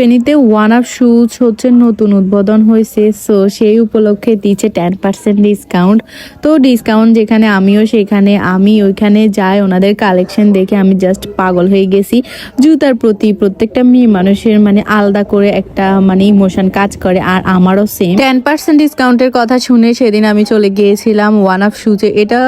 ফেনীতে one up shoes হচ্ছে নতুন উদ্বোধন হয়েছে। সো সেই উপলক্ষে দিচ্ছে টেন পার্সেন্ট ডিসকাউন্ট তো ডিসকাউন্ট যেখানে আমিও সেখানে, আমি ওইখানে যাই, ওনাদের কালেকশন দেখে আমি জাস্ট পাগল হয়ে গেছি। জুতার প্রতি প্রত্যেকটা মেয়ে মানুষের মানে আলাদা করে একটা মানে ইমোশন কাজ করে, আর আমারও সেম টেন পার্সেন্ট ডিসকাউন্টের কথা শুনে সেদিন আমি চলে গিয়েছিলাম ওয়ান আপ শুজে এটা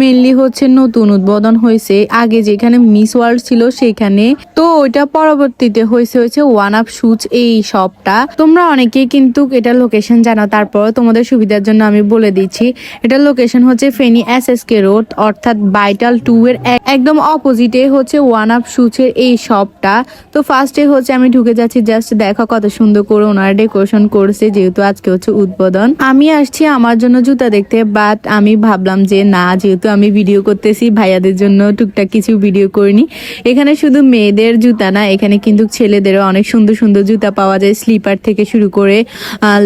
মেনলি হচ্ছে নতুন উদ্বোধন হয়েছে। আগে যেখানে মিস ওয়ার্ল্ড ছিল সেখানে। তো ওইটা পরবর্তীতে হয়েছে হয়েছে ওয়ান আপ শুজ এই শপটা তোমরা অনেকেই কিন্তু এটা লোকেশন জানো তারপর তোমাদের সুবিধার জন্য আমি বলে দিচ্ছি। এটা লোকেশন হচ্ছে Feni S S K road অর্থাৎ বাইটাল টু এর একদম অপোজিটে হচ্ছে ওয়ান আপ শুজের এই শপটা তো ফার্স্টে হচ্ছে আমি ঢুকে যাচ্ছি জাস্ট দেখো কত সুন্দর করে ওনারা ডেকোরেশন করছে, যেহেতু আজকে হচ্ছে উদ্বোধন। আমি আসছি আমার জন্য জুতা দেখতে বাট আমি ভাবলাম যে না, যেহেতু আমি ভিডিও করতেছি, ভাইয়াদের জন্য টুকটাক কিছু ভিডিও করিনি। এখানে শুধু মেয়েদের জুতা না, এখানে কিন্তু ছেলেদেরও অনেক সুন্দর সুন্দর জুতা পাওয়া যায় স্লিপার থেকে শুরু করে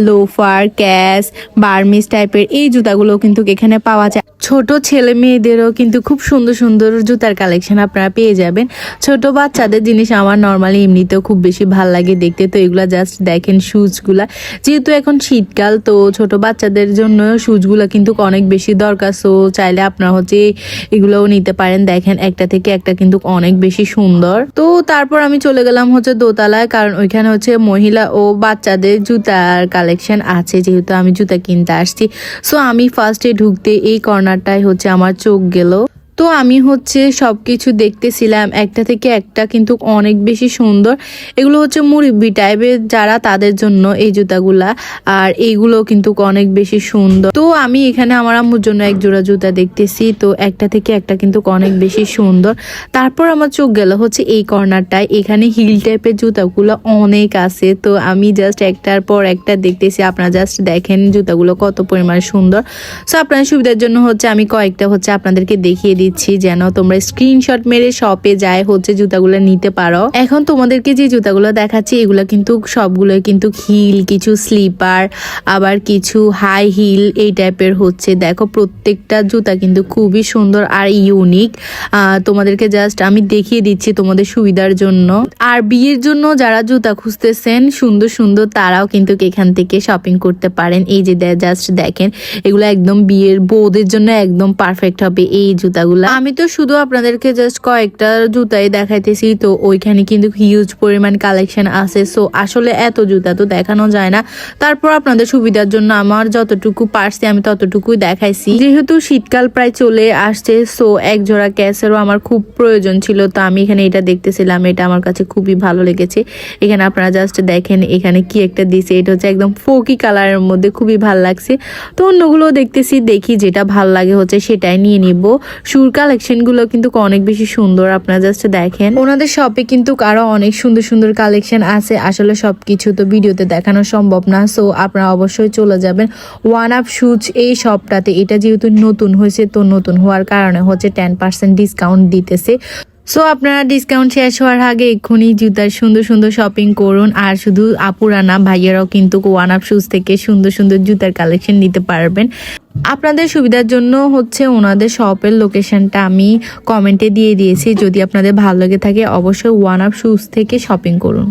লোফার ক্যাশ বার্মিস টাইপের এই জুতাগুলো কিন্তু এখানে পাওয়া যায়। ছোট ছেলে মেয়েদেরও কিন্তু খুব সুন্দর সুন্দর জুতার কালেকশন আপনারা পেয়ে যাবেন। ছোট বাচ্চাদের জিনিস আমার নর্মালি এমনিতেও খুব বেশি ভালো লাগে দেখতে, তো এগুলো জাস্ট দেখেন শুজগুলা যেহেতু এখন শীতকাল, তো ছোট বাচ্চাদের জন্য শুজগুলা কিন্তু অনেক বেশি দরকার। সো চাইলে আপনারা হচ্ছে এগুলোও নিতে পারেন। দেখেন একটা থেকে একটা কিন্তু অনেক বেশি সুন্দর। তো তারপর আমি চলে গেলাম হচ্ছে দোতলায়, কারণ ওইখানে হচ্ছে মহিলা ও বাচ্চাদের জুতার কালেকশন আছে, যেহেতু আমি জুতা কিনতে আসছি। সো আমি ফার্স্টে ঢুকতে এই কর্নারটাই হচ্ছে আমার চোখ গেল। তো আমি হচ্ছে সব কিছু দেখতেছিলাম। একটা থেকে একটা কিন্তু অনেক বেশি সুন্দর। এগুলো হচ্ছে মুরব্বি টাইপের যারা তাদের জন্য এই জুতাগুলা। আর এইগুলো কিন্তু অনেক বেশি সুন্দর। তো আমি এখানে আমার আম্মুর জন্য এক জোড়া জুতা দেখতেছি। তো একটা থেকে একটা কিন্তু অনেক বেশি সুন্দর। তারপর আমার চোখ গেল হচ্ছে এই কর্নারটায় এখানে হিল টাইপের জুতাগুলো অনেক আছে। তো আমি জাস্ট একটার পর একটা দেখতেছি। আপনারা জাস্ট দেখেন জুতাগুলো কত পরিমাণ সুন্দর। সো আপনার সুবিধার জন্য হচ্ছে আমি কয়েকটা হচ্ছে আপনাদেরকে দেখিয়ে দিচ্ছি যেন তোমরা স্ক্রিনশট মেরে শপে যায় হচ্ছে জুতাগুলো নিতে পারো। এখন তোমাদেরকে যে জুতাগুলো দেখাচ্ছি, এগুলো কিন্তু সবগুলো কিন্তু হিল কিছু স্লিপার আবার কিছু হাই হিল এই টাইপের হচ্ছে। দেখো, প্রত্যেকটা জুতা কিন্তু খুবই সুন্দর আর ইউনিক তোমাদেরকে জাস্ট আমি দেখিয়ে দিচ্ছি তোমাদের সুবিধার জন্য। আর বিয়ের জন্য যারা জুতা খুঁজতেছেন, সুন্দর সুন্দর তারাও কিন্তু এখান থেকে শপিং করতে পারেন। এই যে জাস্ট দেখেন, এগুলো একদম বিয়ের বউদের জন্য একদম পারফেক্ট হবে। এই জুতাগুলো আমি তো শুধু আপনাদেরকে জাস্ট কয়েকটা জুতাই দেখাইতেছি, তো ওইখানে কিন্তু হিউজ পরিমাণ কালেকশন আছে। সো আসলে এত জুতা তো দেখানো যায় না। তারপর আপনাদের সুবিধার জন্য আমার যতটুকু পারছি, আমি ততটুকুই দেখাইছি। যেহেতু শীতকাল প্রায় চলে আসছে সো এক জোড়া ক্যাসেরও আমার খুব প্রয়োজন ছিল, তো আমি এখানে এটা দেখতেছিলাম, এটা আমার কাছে খুবই ভালো লেগেছে। এখানে আপনারা জাস্ট দেখেন এখানে কি একটা দিছে, এটা হচ্ছে একদম ফোকি কালারের মধ্যে খুবই ভালো লাগছে। তো অন্যগুলো দেখতেছি, দেখি যেটা ভালো লাগে হচ্ছে সেটাই নিয়ে নিব। সুর কালেকশনগুলো কিন্তু অনেক বেশি সুন্দর। আপনারা জাস্ট দেখেন। ওনাদের শপে কিন্তু আরও অনেক সুন্দর সুন্দর কালেকশন আছে। আসলে সবকিছু তো ভিডিওতে দেখানো সম্ভব না সো আপনারা অবশ্যই চলে যাবেন ওয়ান আপ শুজ এই শপটাতে এটা যেহেতু নতুন হয়েছে, তো নতুন হওয়ার কারণে হচ্ছে টেন পার্সেন্ট ডিসকাউন্ট দিতেছে। সো আপনারা ডিসকাউন্ট শেষ হওয়ার আগে এক্ষুনি জুতার সুন্দর সুন্দর শপিং করুন। আর শুধু আপুরা না, ভাইয়েরাও কিন্তু ওয়ান আপ শুজ থেকে সুন্দর সুন্দর জুতার কালেকশন নিতে পারবেন। আপনাদের সুবিধার জন্য হচ্ছে ওনাদের শপের লোকেশনটা আমি কমেন্টে দিয়ে দিয়েছি। যদি আপনাদের ভালো লেগে থাকে, অবশ্যই ওয়ান আপ শুজ থেকে শপিং করুন।